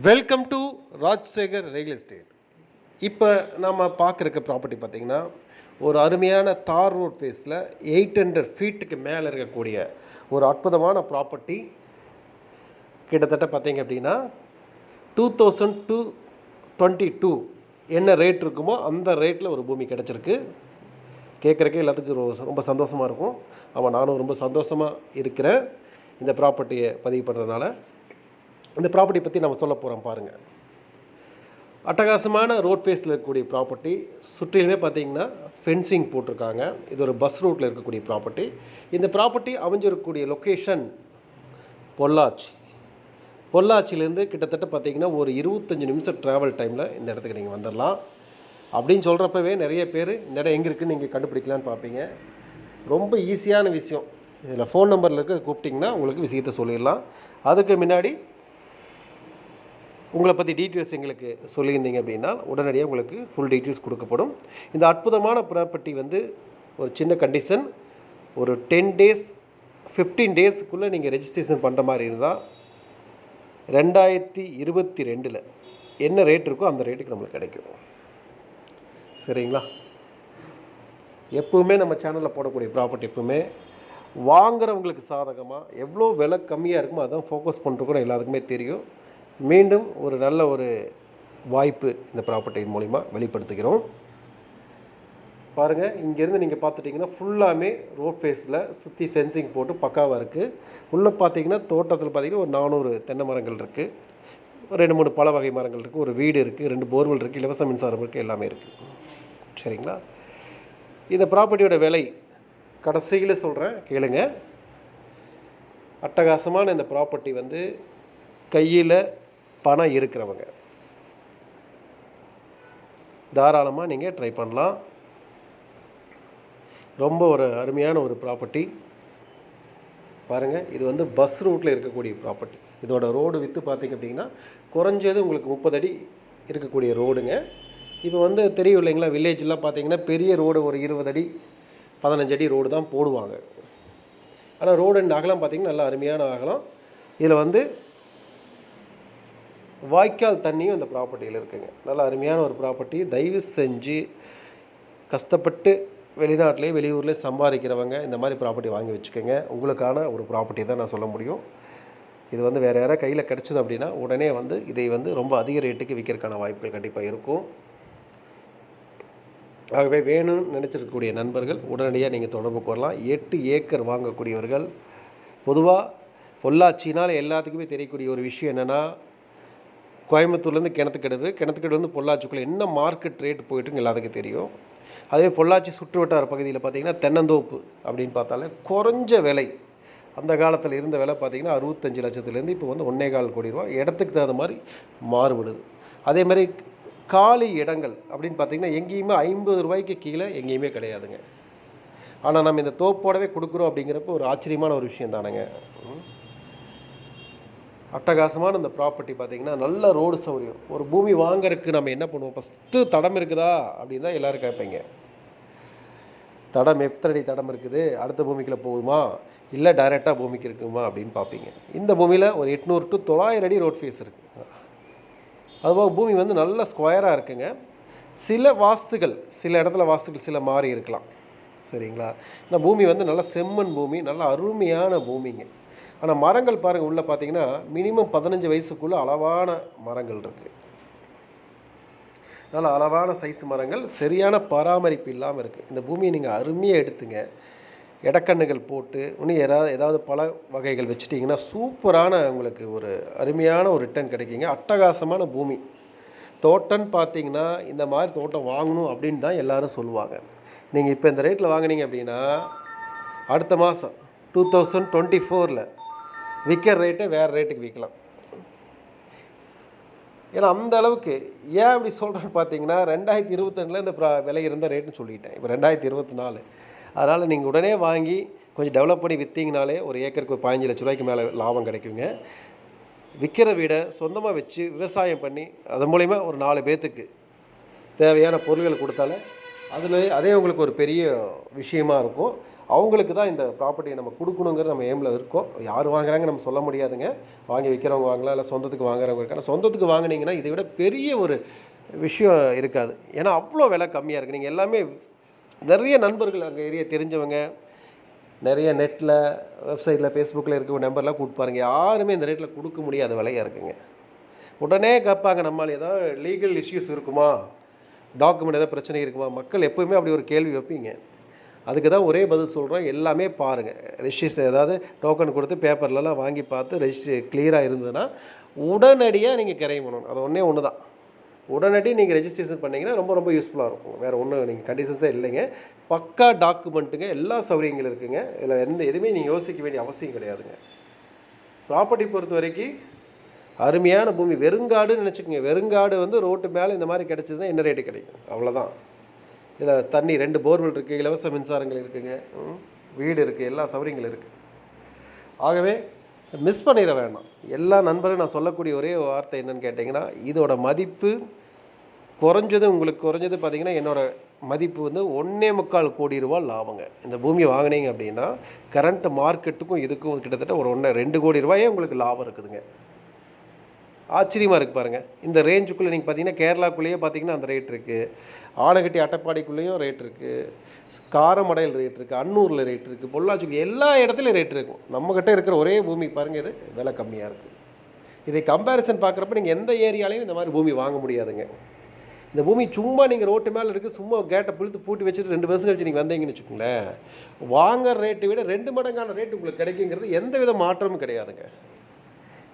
Welcome to Rajsekhar real estate இப்போ நம்ம பார்க்குறக்க property பார்த்தீங்கன்னா ஒரு அருமையான தார் ரோட் ஃபேஸில் எயிட் ஹண்ட்ரட் ஃபீட்டுக்கு மேலே இருக்கக்கூடிய ஒரு அற்புதமான ப்ராப்பர்ட்டி கிட்டத்தட்ட பார்த்தீங்க அப்படின்னா two thousand two twenty two என்ன ரேட் இருக்குமோ அந்த ரேட்டில் ஒரு பூமி கிடச்சிருக்கு. கேட்குறக்கே எல்லாத்துக்கும் ரொ- ரொம்ப சந்தோஷமாக இருக்கும். ஆமாம் நானும் ரொம்ப சந்தோஷமாக இருக்கிறேன். இந்த ப்ராப்பர்ட்டியை பதிவு பண்ணுறதுனால இந்த ப்ராப்பர்ட்டி பற்றி நம்ம சொல்ல போகிறோம் பாருங்கள் அட்டகாசமான ரோட் ஃபேஸில் இருக்கக்கூடிய ப்ராப்பர்ட்டி சுற்றிலுமே பார்த்தீங்கன்னா ஃபென்சிங் போட்டிருக்காங்க. இது ஒரு பஸ் ரூட்டில் இருக்கக்கூடிய ப்ராப்பர்ட்டி இந்த ப்ராப்பர்ட்டி அமைஞ்சிருக்கக்கூடிய லொக்கேஷன் பொள்ளாச்சி. பொள்ளாச்சியிலேருந்து கிட்டத்தட்ட பார்த்திங்கன்னா ஒரு இருபத்தஞ்சி நிமிஷம் ட்ராவல் டைமில் இந்த இடத்துக்கு நீங்கள் வந்துடலாம் அப்படின்னு சொல்கிறப்பவே நிறைய பேர் இந்த இடம் எங்கே இருக்குன்னு நீங்கள் கண்டுபிடிக்கலான்னு பார்ப்பீங்க. ரொம்ப ஈஸியான விஷயம். இதில் ஃபோன் நம்பரில் இருக்க கூப்பிட்டிங்கன்னா உங்களுக்கு விஷயத்தை சொல்லிடலாம். அதுக்கு முன்னாடி உங்களை பற்றி டீட்டெயில்ஸ் எங்களுக்கு சொல்லியிருந்தீங்க அப்படின்னா உடனடியாக உங்களுக்கு ஃபுல் டீட்டெயில்ஸ் கொடுக்கப்படும். இந்த அற்புதமான ப்ராப்பர்ட்டி வந்து ஒரு சின்ன கண்டிஷன் ஒரு டென் டேஸ் ஃபிஃப்டீன் டேஸுக்குள்ளே நீங்கள் ரெஜிஸ்ட்ரேஷன் பண்ணுற மாதிரி இருந்தால் ரெண்டாயிரத்தி இருபத்தி ரெண்டில் என்ன ரேட் இருக்கோ அந்த ரேட்டுக்கு நம்மளுக்கு கிடைக்கும். சரிங்களா? எப்பவுமே நம்ம சேனலில் போடக்கூடிய ப்ராப்பர்ட்டி எப்பவுமே வாங்குறவங்களுக்கு சாதகமாக எவ்வளோ விலை கம்மியாக இருக்குமோ அதான் ஃபோக்கஸ் பண்ணுறக்கூட எல்லாத்துக்குமே தெரியும். மீண்டும் ஒரு நல்ல ஒரு வாய்ப்பு இந்த ப்ராப்பர்ட்டியின் மூலிமா வெளிப்படுத்துகிறோம். பாருங்கள் இங்கேருந்து நீங்கள் பார்த்துட்டிங்கன்னா ஃபுல்லாமே ரோட் ஃபேஸில் சுற்றி ஃபென்சிங் போட்டு பக்காவாக இருக்குது உள்ளே பார்த்தீங்கன்னா தோட்டத்தில் பார்த்தீங்கன்னா ஒரு நானூறு தென்னை மரங்கள் இருக்குது ரெண்டு மூணு பல வகை மரங்கள் இருக்குது ஒரு வீடு இருக்குது ரெண்டு போர்வெல் இருக்குது இலவச மின்சாரம் இருக்குது எல்லாமே இருக்குது சரிங்களா? இந்த ப்ராப்பர்ட்டியோட விலை கடைசியில் சொல்கிறேன் கேளுங்க. அட்டகாசமான இந்த ப்ராப்பர்ட்டி வந்து கையில் பணம் இருக்கிறவங்க. தாராளமாக நீங்கள் ட்ரை பண்ணலாம். ரொம்ப ஒரு அருமையான ஒரு ப்ராப்பர்ட்டி பாருங்கள் இது வந்து பஸ் ரூட்டில் இருக்கக்கூடிய ப்ராப்பர்ட்டி இதோட ரோடு விற்று பார்த்தீங்க அப்படின்னா குறைஞ்சது உங்களுக்கு முப்பது அடி இருக்கக்கூடிய ரோடுங்க இப்போ வந்து தெரியும் இல்லைங்களா வில்லேஜ்லாம் பார்த்தீங்கன்னா பெரிய ரோடு ஒரு இருபது அடி பதினஞ்சு அடி ரோடு தான் போடுவாங்க. ஆனால் ரோடு அகலம் பார்த்தீங்கன்னா நல்லா அருமையான அகலம். இதில் வந்து வாய்க்கால் தண்ணியும் அந்த ப்ராப்பர்ட்டியில் இருக்குங்க. நல்ல அருமையான ஒரு ப்ராப்பர்ட்டி. தயவு செஞ்சு கஷ்டப்பட்டு வெளிநாட்டிலே வெளியூர்லேயே சம்பாதிக்கிறவங்க இந்த மாதிரி ப்ராப்பர்ட்டி வாங்கி வச்சுக்கோங்க. உங்களுக்கான ஒரு ப்ராப்பர்ட்டி தான் நான் சொல்ல முடியும். இது வந்து வேறு யாராவது கையில் கிடச்சிது அப்படின்னா உடனே வந்து இதை வந்து ரொம்ப அதிக ரேட்டுக்கு விற்கிறதுக்கான வாய்ப்புகள் கண்டிப்பாக இருக்கும். ஆகவே வேணும்னு நினச்சிருக்கக்கூடிய நண்பர்கள் உடனடியாக நீங்கள் தொடர்பு கொள்ளலாம். எட்டு ஏக்கர் வாங்கக்கூடியவர்கள் பொதுவாக பொள்ளாச்சினால் எல்லாத்துக்குமே தெரியக்கூடிய ஒரு விஷயம் என்னென்னா கோயம்புத்தூர்லேருந்து கிணத்துக்கடவு கிணத்துக்கடவு வந்து பொள்ளாச்சிக்குள்ளே என்ன மார்க்கெட் ரேட் போயிட்டுங்க எல்லாத்துக்கும் தெரியும். அதே பொள்ளாச்சி சுற்றுவட்டார பகுதியில் பார்த்தீங்கன்னா தென்னந்தோப்பு அப்படின்னு பார்த்தாலே குறைஞ்ச விலை. அந்த காலத்தில் இருந்த விலை பார்த்திங்கன்னா அறுபத்தஞ்சு லட்சத்துலேருந்து இப்போ வந்து ஒன்றே கால் கோடி ரூபா இடத்துக்கு தகுந்த மாதிரி மாறுபடுது. அதே மாதிரி காலி இடங்கள் அப்படின்னு பார்த்தீங்கன்னா எங்கேயுமே ஐம்பது ரூபாய்க்கு கீழே எங்கேயுமே கிடையாதுங்க. ஆனால் நம்ம இந்த தோப்போடவே கொடுக்குறோம் அப்படிங்கிறப்ப ஒரு ஆச்சரியமான ஒரு விஷயம் தானேங்க. ம். அட்டகாசமான இந்த ப்ராப்பர்ட்டி பார்த்தீங்கன்னா நல்ல ரோடு சௌகரியம் ஒரு பூமி வாங்குறதுக்கு நம்ம என்ன பண்ணுவோம்? ஃபஸ்ட்டு தடம் இருக்குதா? அப்படின்னு தான் எல்லோரும் கேட்பீங்க. தடம் எத்தனை அடி தடம் இருக்குது? அடுத்த பூமிக்குள்ளே போகுமா? இல்லை டைரெக்டாக பூமிக்கு இருக்குமா? அப்படின்னு பார்ப்பீங்க. இந்த பூமியில் ஒரு எட்நூறு டு தொள்ளாயிரம் அடி ரோட் ஃபேஸ் இருக்குது அதுபோக பூமி வந்து நல்ல ஸ்கொயராக இருக்குங்க. சில வாஸ்துகள் சில இடத்துல வாஸ்துகள் சில மாறி இருக்கலாம். சரிங்களா? இந்த பூமி வந்து நல்ல செம்மண் பூமி நல்ல அருமையான பூமிங்க. ஆனால் மரங்கள் பாருங்கள் உள்ளே பார்த்தீங்கன்னா மினிமம் பதினஞ்சு வயசுக்குள்ளே அளவான மரங்கள் இருக்குது நல்ல அளவான சைஸ் மரங்கள் சரியான பராமரிப்பு இல்லாமல் இருக்குது இந்த பூமியை நீங்கள் அருமையாக எடுத்துங்க. இடக்கண்ணுகள் போட்டு இன்னும் ஏதாவது ஏதாவது பல வகைகள் வச்சுட்டிங்கன்னா சூப்பரான உங்களுக்கு ஒரு அருமையான ஒரு ரிட்டர்ன் கிடைக்குங்க. அட்டகாசமான பூமி. தோட்டம்னு பார்த்தீங்கன்னா இந்த மாதிரி தோட்டம் வாங்கணும் அப்படின்னு தான் எல்லாரும் சொல்லுவாங்க. நீங்கள் இப்போ இந்த ரேட்டில் வாங்குனீங்க அப்படின்னா அடுத்த மாதம் டூ தௌசண்ட் டுவெண்ட்டி ஃபோரில் விற்கிற ரேட்டை வேறு ரேட்டுக்கு விற்கலாம் ஏன்னா அந்த அளவுக்கு ஏன் அப்படி சொல்கிறேன்னு பார்த்தீங்கன்னா ரெண்டாயிரத்தி இருபத்தெண்டில் இந்த ப்ரா விலை இருந்த ரேட்டுன்னு சொல்லிட்டேன். இப்போ ரெண்டாயிரத்தி இருபத்தி நாலு. அதனால் நீங்கள் உடனே வாங்கி கொஞ்சம் டெவலப் பண்ணி விற்றீங்கனாலே ஒரு ஏக்கருக்கு ஒரு பதினஞ்சு லட்ச ரூபாய்க்கு மேலே லாபம் கிடைக்குங்க. விற்கிற வீடை சொந்தமாக வச்சு விவசாயம் பண்ணி அது மூலிமா ஒரு நாலு பேர்த்துக்கு தேவையான பொருள்கள் கொடுத்தாலே அதில் அதே உங்களுக்கு ஒரு பெரிய விஷயமா இருக்கும். அவங்களுக்கு தான் இந்த ப்ராப்பர்ட்டியை நம்ம கொடுக்கணுங்கிறது நம்ம ஏமில் இருக்கோம். யார் வாங்குறாங்க நம்ம சொல்ல முடியாதுங்க. வாங்கி விற்கிறவங்க வாங்கலாம் இல்லை சொந்தத்துக்கு வாங்குறவங்க இருக்காங்க. சொந்தத்துக்கு வாங்குனீங்கன்னா இதை விட பெரிய ஒரு விஷயம் இருக்காது. ஏன்னா அவ்வளோ விலை கம்மியாக இருக்குது நீங்கள் எல்லாமே நிறைய நண்பர்கள் அங்கே ஏரியா தெரிஞ்சவங்க நிறைய நெட்டில் வெப்சைட்டில் ஃபேஸ்புக்கில் இருக்க நம்பர்லாம் கூப்பிட்டு பாருங்க. யாருமே இந்த ரேட்டில் கொடுக்க முடியாத விலையாக இருக்குங்க. உடனே கேட்பாங்க நம்மளால் ஏதாவது லீகல் இஷ்யூஸ் இருக்குமா? டாக்குமெண்ட் ஏதாவது பிரச்சனை இருக்குமா? மக்கள் எப்போவுமே அப்படி ஒரு கேள்வி வைப்பீங்க. அதுக்கு தான் ஒரே பதில் சொல்கிறோம் எல்லாமே பாருங்கள் ரெஜிஸ்ட்ரேஷன் ஏதாவது டோக்கன் கொடுத்து பேப்பர்லலாம் வாங்கி பார்த்து ரெஜிஸ்ட்ரே கிளியராக இருந்ததுன்னா உடனடியாக நீங்கள் கிரைம் பண்ணணும். அது ஒன்றே ஒன்று தான் உடனடி நீங்கள் ரெஜிஸ்ட்ரேஷன் பண்ணிங்கன்னா ரொம்ப ரொம்ப யூஸ்ஃபுல்லாக இருக்கும். வேறு ஒன்றும் நீங்கள் கண்டிஷன்ஸே இல்லைங்க. பக்கா டாக்குமெண்ட்டுங்க எல்லா சௌகரியங்களும் இருக்குங்க. இதில் எந்த எதுவுமே நீங்கள் யோசிக்க வேண்டிய அவசியம் கிடையாதுங்க. ப்ராப்பர்ட்டி பொறுத்த வரைக்கும் அருமையான பூமி. வெறுங்காடுன்னு நினச்சிக்கோங்க. வெறுங்காடு வந்து ரோட்டு மேலே இந்த மாதிரி கிடச்சதுன்னா என்ன ரேட்டு கிடைக்கும்? அவ்வளோதான் இதில் தண்ணி ரெண்டு போர்வெல் இருக்குது இலவச மின்சாரங்கள் இருக்குங்க. வீடு இருக்குது எல்லா சௌகரியங்களும் இருக்குது ஆகவே மிஸ் பண்ணிட வேண்டாம் எல்லா நண்பரும் நான் சொல்லக்கூடிய ஒரே வார்த்தை என்னன்னு கேட்டிங்கன்னா இதோட மதிப்பு குறைஞ்சது உங்களுக்கு குறைஞ்சது பார்த்தீங்கன்னா என்னோடய மதிப்பு வந்து ஒன்றே முக்கால் கோடி ரூபா லாபங்க. இந்த பூமியை வாங்கினீங்க அப்படின்னா கரண்ட் மார்க்கெட்டுக்கும் இதுக்கும் கிட்டத்தட்ட ஒரு ஒன்று ரெண்டு கோடி ரூபாயே உங்களுக்கு லாபம் இருக்குதுங்க. ஆச்சரியமாக இருக்குது பாருங்கள் இந்த ரேஞ்சுக்குள்ளே நீங்கள் பார்த்தீங்கன்னா கேரளாக்குள்ளேயே பார்த்தீங்கன்னா அந்த ரேட் இருக்குது ஆனகட்டி அட்டப்பாடிக்குள்ளேயும் ரேட் இருக்குது காரமடையில் ரேட் இருக்குது அன்னூரில் ரேட் இருக்குது பொள்ளாச்சிக்கு எல்லா இடத்துலையும் ரேட் இருக்கும். நம்மக்கிட்ட இருக்கிற ஒரே பூமி பாருங்கள் இது விலை கம்மியாக இருக்குது இதை கம்பேரிசன் பார்க்குறப்ப நீங்கள் எந்த ஏரியாலையும் இந்த மாதிரி பூமி வாங்க முடியாதுங்க. இந்த பூமி சும்மா நீங்கள் ரோட்டு மேலே இருக்குது சும்மா கேட்டை பிழுத்து பூட்டி வச்சுட்டு ரெண்டு வருஷம் கழிச்சு நீங்கள் வந்தீங்கன்னு வச்சுக்கோங்களேன். வாங்குற ரேட்டை விட ரெண்டு மடங்கான ரேட்டு உங்களுக்கு கிடைக்குங்கிறது எந்த வித மாற்றமும் கிடையாதுங்க.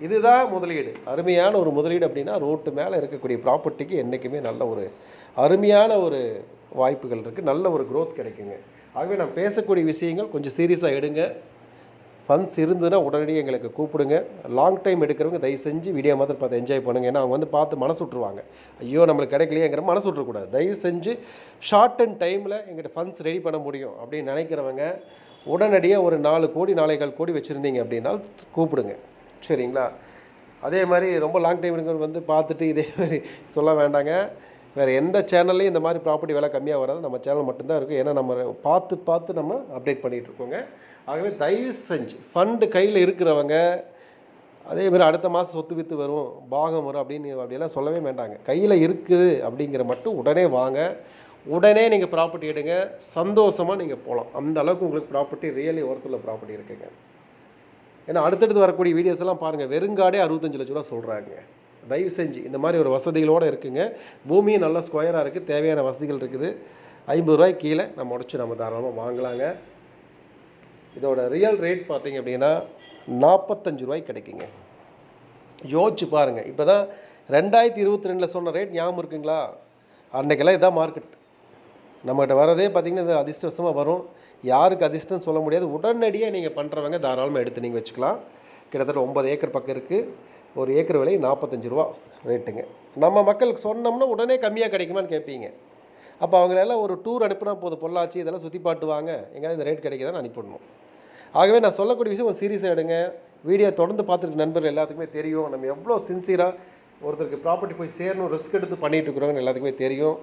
இதுதான் முதலீடு. அருமையான ஒரு முதலீடு அப்படின்னா ரோட்டு மேலே இருக்கக்கூடிய ப்ராப்பர்ட்டிக்கு என்றைக்குமே நல்ல ஒரு அருமையான ஒரு வாய்ப்புகள் இருக்குது நல்ல ஒரு க்ரோத் கிடைக்குங்க. ஆகவே நான் பேசக்கூடிய விஷயங்கள் கொஞ்சம் சீரியஸாக எடுங்க. ஃபண்ட்ஸ் இருந்ததுன்னா உடனடியாக எங்களுக்கு கூப்பிடுங்க. லாங் டைம் எடுக்கிறவங்க தயவு செஞ்சு வீடியோ மாதிரி பார்த்து என்ஜாய் பண்ணுங்கள் ஏன்னா அவங்க வந்து பார்த்து மனசு விட்ருவாங்க ஐயோ நம்மளுக்கு கிடைக்கலையேங்கிற மனசு விட்றக்கூடாது தயவு செஞ்சு ஷார்ட் அண்ட் டைமில் எங்கள்கிட்ட ஃபண்ட்ஸ் ரெடி பண்ண முடியும் அப்படின்னு நினைக்கிறவங்க உடனடியாக ஒரு நாலு கோடி நாளைகள் கோடி வச்சுருந்தீங்க அப்படின்னா கூப்பிடுங்க. சரிங்களா? அதே மாதிரி ரொம்ப லாங் டைம் வந்து பார்த்துட்டு இதே மாதிரி சொல்ல வேண்டாங்க. வேறு எந்த சேனல்லையும் இந்த மாதிரி ப்ராப்பர்ட்டி விலை கம்மியாக வராது. நம்ம சேனல் மட்டும்தான் இருக்குது ஏன்னா நம்ம பார்த்து பார்த்து நம்ம அப்டேட் பண்ணிகிட்டு இருக்கோங்க. ஆகவே தயவு செஞ்சு ஃபண்டு கையில் இருக்கிறவங்க அதே மாதிரி அடுத்த மாதம் சொத்து வித்து வரும் பாகம் வரும் அப்படின்னு அப்படியெல்லாம் சொல்லவே வேண்டாங்க. கையில் இருக்குது அப்படிங்கிற மட்டும் உடனே வாங்க. உடனே நீங்கள் ப்ராப்பர்ட்டி எடுங்க. சந்தோஷமாக நீங்கள் போகலாம் அந்த அளவுக்கு உங்களுக்கு ப்ராப்பர்ட்டி ரியலி ஒருத்தர் ப்ராப்பர்ட்டி இருக்குங்க. ஏன்னா அடுத்தடுத்து வரக்கூடிய வீடியோஸ் எல்லாம் பாருங்கள் வெறுங்காடே அறுபத்தஞ்சு லட்ச ரூபா சொல்கிறாங்க தயவு செஞ்சு இந்த மாதிரி ஒரு வசதிகளோடு இருக்குங்க. பூமியும் நல்லா ஸ்கொயராக இருக்குது தேவையான வசதிகள் இருக்குது. ஐம்பது ரூபாய்க்கு கீழே நம்ம உடச்சி நம்ம தாராளமாக வாங்கலாங்க. இதோட ரியல் ரேட் பார்த்தீங்க அப்படின்னா நாற்பத்தஞ்சு ரூபாய்க்கு கிடைக்குங்க. யோசிச்சு பாருங்கள் இப்போ தான் ரெண்டாயிரத்தி இருபத்தி ரெண்டில் சொன்ன ரேட் ஞாபகம் இருக்குங்களா? அன்றைக்கெல்லாம் இதான் மார்க்கெட் நம்மகிட்ட வரதே பார்த்திங்கன்னா இது அதிர்ஷ்டவசமாக வரும். யாருக்கு அதிர்ஷ்டம் சொல்ல முடியாது. உடனடியாக நீங்கள் பண்ணுறவங்க தாராளமாக எடுத்து நீங்கள் வச்சுக்கலாம். கிட்டத்தட்ட ஒன்பது ஏக்கர் பக்கம் இருக்குது ஒரு ஏக்கர் விலை நாற்பத்தஞ்சு ரூபா ரேட்டுங்க. நம்ம மக்களுக்கு சொன்னோம்னா உடனே கம்மியாக கிடைக்குமான்னு கேட்பீங்க அப்போ அவங்களெல்லாம் ஒரு டூர் அனுப்புனா போதும். பொள்ளாச்சி இதெல்லாம் சுற்றி பாட்டுவாங்க. எங்கேயாவது இந்த ரேட் கிடைக்குதான்னு அனுப்பிடணும். ஆகவே நான் சொல்லக்கூடிய விஷயம் ஒரு சீரியஸாக எடுங்க. வீடியோ தொடர்ந்து பார்த்துருக்க நண்பர்கள் எல்லாத்துக்குமே தெரியும். நம்ம எவ்வளோ சின்சியராக ஒருத்தருக்கு ப்ராப்பர்ட்டி போய் சேரணும் ரிஸ்க் எடுத்து பண்ணிகிட்டு இருக்கிறோங்கன்னு எல்லாத்துக்குமே தெரியும்.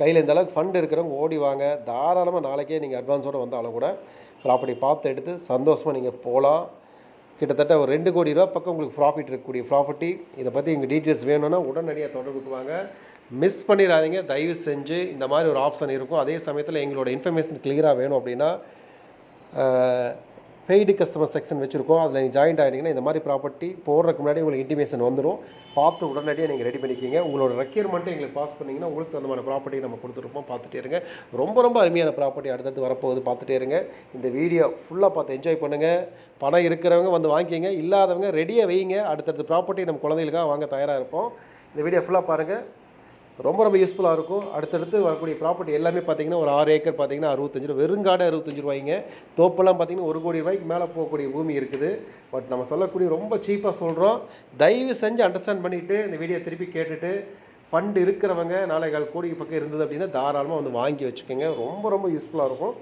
கையில் இந்த அளவுக்கு ஃபண்ட் இருக்கிறவங்க ஓடி வாங்க. தாராளமாக நாளைக்கே நீங்கள் அட்வான்ஸோடு வந்தாலும் கூட ப்ராப்பர்ட்டி பார்த்து எடுத்து சந்தோஷமாக நீங்கள் போகலாம் கிட்டத்தட்ட ஒரு ரெண்டு கோடி ரூபா பக்கம் உங்களுக்கு ப்ராஃபிட் இருக்கக்கூடிய ப்ராப்பர்ட்டி இதை பற்றி எங்கள் டீட்டெயில்ஸ் வேணும்னா உடனடியாக தொடர்புக்கு வாங்க மிஸ் பண்ணிடாதீங்க. தயவு செஞ்சு இந்த மாதிரி ஒரு ஆப்ஷன் இருக்கும். அதே சமயத்தில் எங்களோட இன்ஃபர்மேஷன் கிளியராக வேணும் அப்படின்னா பெய்டு கஸ்டமர் செக்ஷன் வச்சுருக்கோம். அதில் நீங்கள் ஜாயின்ட் ஆகிட்டீங்கன்னா இந்த மாதிரி ப்ராப்பர்ட்டி போடுறதுக்கு முன்னாடி உங்களுக்கு இன்டிமேஷன் வந்துடும் பார்த்து உடனடியாக நீங்கள் ரெடி பண்ணிக்கிங்க. உங்களோட ரெக்யர்மெண்ட்டை எங்களுக்கு பாஸ் பண்ணிங்கன்னா உங்களுக்கு தகுந்த ப்ராப்பர்ட்டி நம்ம கொடுத்துருப்போம். பார்த்துட்டே இருங்க. ரொம்ப ரொம்ப அருமையான ப்ராப்பர்ட்டி அடுத்தடுத்து வரப்போகுது. பார்த்துட்டே இருங்க. இந்த வீடியோ ஃபுல்லாக பார்த்து என்ஜாய் பண்ணுங்கள் பணம் இருக்கிறவங்க வந்து வாங்கிக்கிங்க. இல்லாதவங்க ரெடியாக வைங்க. அடுத்தடுத்த ப்ராப்பர்ட்டி நம்ம குழந்தைகளுக்காக வாங்க தயாராக இருப்போம். இந்த வீடியோ ஃபுல்லாக பாருங்கள் ரொம்ப ரொம்ப யூஸ்ஃபுல்லாக இருக்கும். அடுத்தடுத்து வரக்கூடிய ப்ராப்பர்ட்டி எல்லாமே பார்த்தீங்கன்னா ஒரு ஆறு ஏக்கர் பார்த்தீங்கன்னா அறுபத்தஞ்சு ரூபா. வெறுங்காடு அறுபத்தஞ்சு ரூபாய்ங்க. தோப்பெல்லாம் பார்த்தீங்கன்னா ஒரு கோடி ரூபாய்க்கு மேலே போகக்கூடிய பூமி இருக்குது. பட் நம்ம சொல்லக்கூடிய ரொம்ப சீப்பாக சொல்கிறோம் தயவு செஞ்சு அண்டர்ஸ்டாண்ட் பண்ணிவிட்டு இந்த வீடியோ திருப்பி கேட்டுட்டு ஃபண்ட் இருக்கிறவங்க நாளை கால் கோடிக்கு பக்கம் இருந்தது அப்படின்னா தாராளமாக வந்து வாங்கி வச்சுக்கோங்க. ரொம்ப ரொம்ப யூஸ்ஃபுல்லாக இருக்கும்.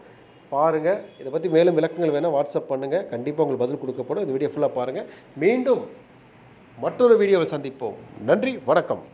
பாருங்கள் இதை பற்றி மேலும் விளக்கங்கள் வேணால் வாட்ஸ்அப் பண்ணுங்கள் கண்டிப்பாக உங்களுக்கு பதில் கொடுக்கப்படும். இந்த வீடியோ ஃபுல்லாக பாருங்கள் மீண்டும் மற்றொரு வீடியோவில் சந்திப்போம். நன்றி. வணக்கம்.